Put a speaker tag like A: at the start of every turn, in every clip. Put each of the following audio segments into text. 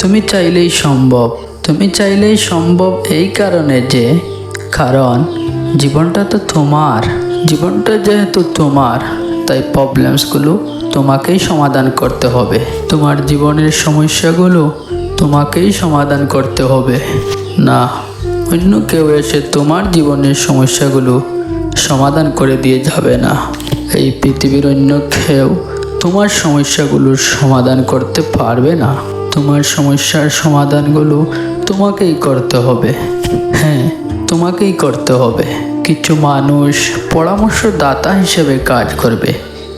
A: তুমি চাইলেই সম্ভব, তুমি চাইলেই সম্ভব এই কারণে যে, কারণ জীবনটা তো তোমার, জীবনটা যেহেতু তোমার, তাই প্রবলেমসগুলো তোমাকেই সমাধান করতে হবে। তোমার জীবনের সমস্যাগুলো তোমাকেই সমাধান করতে হবে। না, অন্য কেউ এসে তোমার জীবনের সমস্যাগুলো সমাধান করে দিয়ে যাবে না। এই পৃথিবীর অন্য কেউ তোমার সমস্যাগুলোর সমাধান করতে পারবে না। তোমার সমস্যার সমাধানগুলো তোমাকেই করতে হবে। হ্যাঁ তোমাকেই করতে হবে। কিছু মানুষ পরামর্শদাতা হিসেবে কাজ করবে।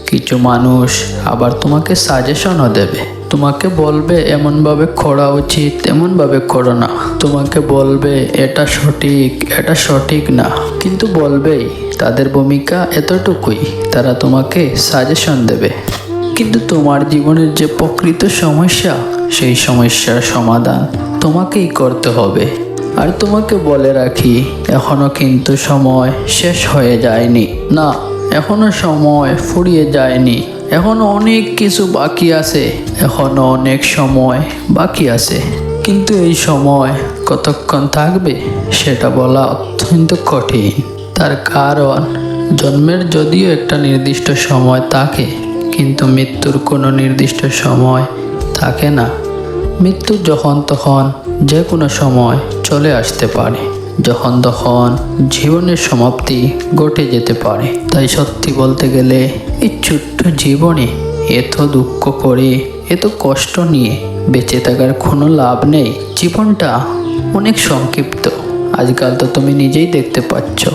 A: কিছু মানুষ আবার তোমাকে সাজেশনও দেবে। তোমাকে বলবে এমনভাবে করা উচিত এমনভাবে করো না। তোমাকে বলবে এটা সঠিক এটা সঠিক না। কিন্তু বলবেই, তাদের ভূমিকা এতটুকুই। তারা তোমাকে সাজেশন দেবে। কিন্তু তোমার জীবনের যে প্রকৃত সমস্যা, সেই সমস্যার সমাধান তোমাকেই করতে হবে। আর তোমাকে বলে রাখি, এখনও কিন্তু সময় শেষ হয়ে যায়নি। না, এখনও সময় ফুরিয়ে যায়নি। এখনও অনেক কিছু বাকি আছে, এখনও অনেক সময় বাকি আছে। কিন্তু এই সময় কতক্ষণ থাকবে, সেটা বলা অত্যন্ত কঠিন। তার কারণ, জন্মের যদিও একটা নির্দিষ্ট সময় থাকে কিন্তু মৃত্যুর কোনো নির্দিষ্ট সময় থাকে না। মৃত্যু যখন তখন যে কোনো সময় চলে আসতে পারে। যখন তখন জীবনের সমাপ্তি ঘটে যেতে পারে। তাই সত্যি বলতে গেলে এই ছোট্ট জীবনে এত দুঃখ করে, এত কষ্ট নিয়ে বেঁচে থাকার কোনো লাভ নেই। জীবনটা অনেক সংক্ষিপ্ত। আজকাল তো তুমি নিজেই দেখতে পাচ্ছ।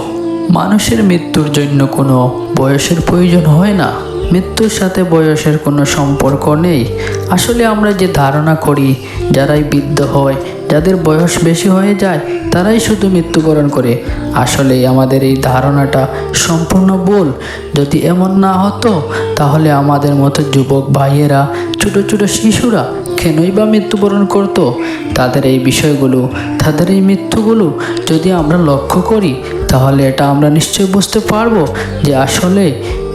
A: মানুষের মৃত্যুর জন্য কোনো বয়সের প্রয়োজন হয় না। মৃত্যুর সাথে বয়সের কোনো সম্পর্ক নেই। আসলে আমরা যে ধারণা করি, যারাই বৃদ্ধ হয়, যাদের বয়স বেশি হয়ে যায়, তারাই শুধু মৃত্যুবরণ করে। আসলে আমাদের এই ধারণাটা সম্পূর্ণ ভুল। যদি এমন না হতো, তাহলে আমাদের মতো যুবক ভাইয়েরা, ছোটো ছোটো শিশুরা কেনই বা মৃত্যুবরণ করতো? তাদের এই বিষয়গুলো, তাদের এই মৃত্যুগুলো যদি আমরা লক্ষ্য করি, তাহলে এটা আমরা নিশ্চয়ই বুঝতে পারব যে আসলে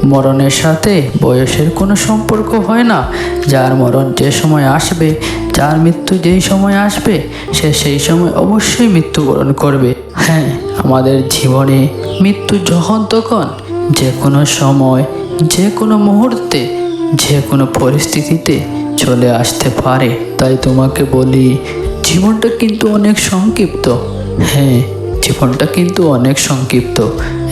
A: মরণের সাথে বয়সের কোনো সম্পর্ক হয় না। যার মরণ যে সময় আসবে, যার মৃত্যু যেই সময় আসবে, সে সেই সময় অবশ্যই মৃত্যুবরণ করবে। হ্যাঁ আমাদের জীবনে মৃত্যু যখন তখন যে কোনো সময়, যে কোনো মুহূর্তে, যে কোনো পরিস্থিতিতে চলে আসতে পারে। তাই তোমাকে বলি, জীবনটা কিন্তু অনেক সংক্ষিপ্ত। হ্যাঁ জীবনটা কিন্তু অনেক সংক্ষিপ্ত।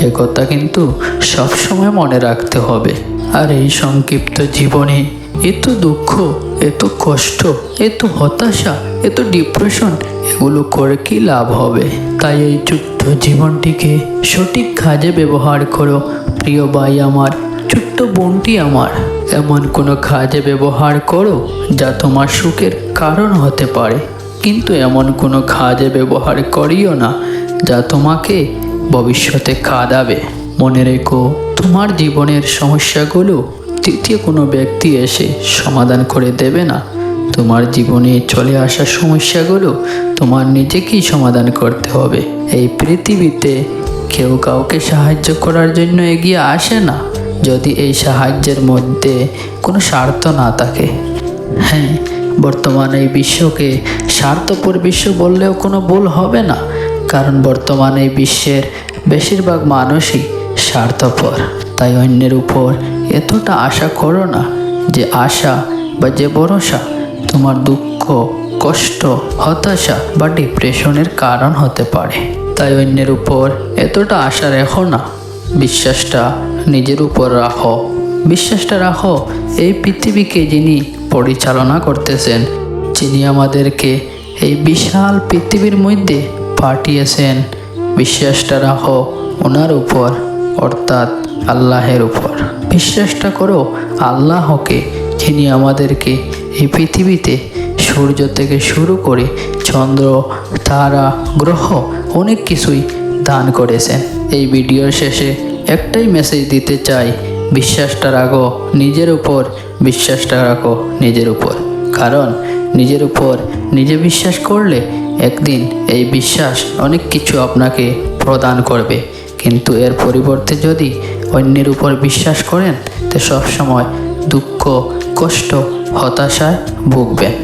A: এ কথা কিন্তু সবসময় মনে রাখতে হবে। আর এই সংক্ষিপ্ত জীবনে এত দুঃখ এত কষ্ট এত হতাশা এত ডিপ্রেশন এগুলো করে কি লাভ হবে? তাই এই ছোট্ট জীবনটিকে সঠিক কাজে ব্যবহার করো। প্রিয় ভাই আমার, ছোট্ট বোনটি আমার, এমন কোনো কাজে ব্যবহার করো যা তোমার সুখের কারণ হতে পারে। কিন্তু এমন কোনো কাজে ব্যবহার করিও না যা তোমাকে ভবিষ্যতে কাঁদাবে মনে রেখো, তোমার জীবনের সমস্যাগুলো তৃতীয় কোনো ব্যক্তি এসে সমাধান করে দেবে না। তোমার জীবনে চলে আসা সমস্যাগুলো তোমার নিজেকেই সমাধান করতে হবে। এই পৃথিবীতে কেউ কাউকে সাহায্য করার জন্য এগিয়ে আসে না, যদি এই সাহায্যের মধ্যে কোনো স্বার্থ না থাকে। হ্যাঁ বর্তমান এই বিশ্বকে স্বার্থপর বিশ্ব বললেও কোনো ভুল হবে না, কারণ বর্তমান এই বিশ্বের বেশিরভাগ মানুষই স্বার্থপর। তাই অন্যের উপর এতটা আশা করো না যে আশা বা যে ভরসা তোমার দুঃখ, কষ্ট, হতাশা বা ডিপ্রেশনের কারণ হতে পারে। তাই অন্যের উপর এতটা আশা রেখো না, বিশ্বাসটা নিজের উপর রাখো। বিশ্বাসটা রাখো, এই পৃথিবীকে যিনি পরিচালনা করতেছেন, যিনি আমাদেরকে এই বিশাল পৃথিবীর মধ্যে পাঠিয়েছেন। বিশ্বাসটা রাখো, ওনার উপর, অর্থাৎ আল্লাহের উপর। বিশ্বাসটা করো, আল্লাহকে, যিনি আমাদেরকে এই পৃথিবীতে সূর্য থেকে শুরু করে চন্দ্র, তারা, গ্রহ অনেক কিছুই দান করেছেন। এই ভিডিওর শেষে একটাই মেসেজ দিতে চাই বিশ্বাসটা রাখো, নিজের উপর বিশ্বাসটা রাখো, নিজের উপর। কারণ নিজের উপর নিজে বিশ্বাস করলে একদিন এই বিশ্বাস অনেক কিছু আপনাকে প্রদান করবে। কিন্তু এর পরিবর্তে যদি অন্যের উপর বিশ্বাস করেন, তো সবসময় দুঃখ, কষ্ট, হতাশায় ভুগবেন।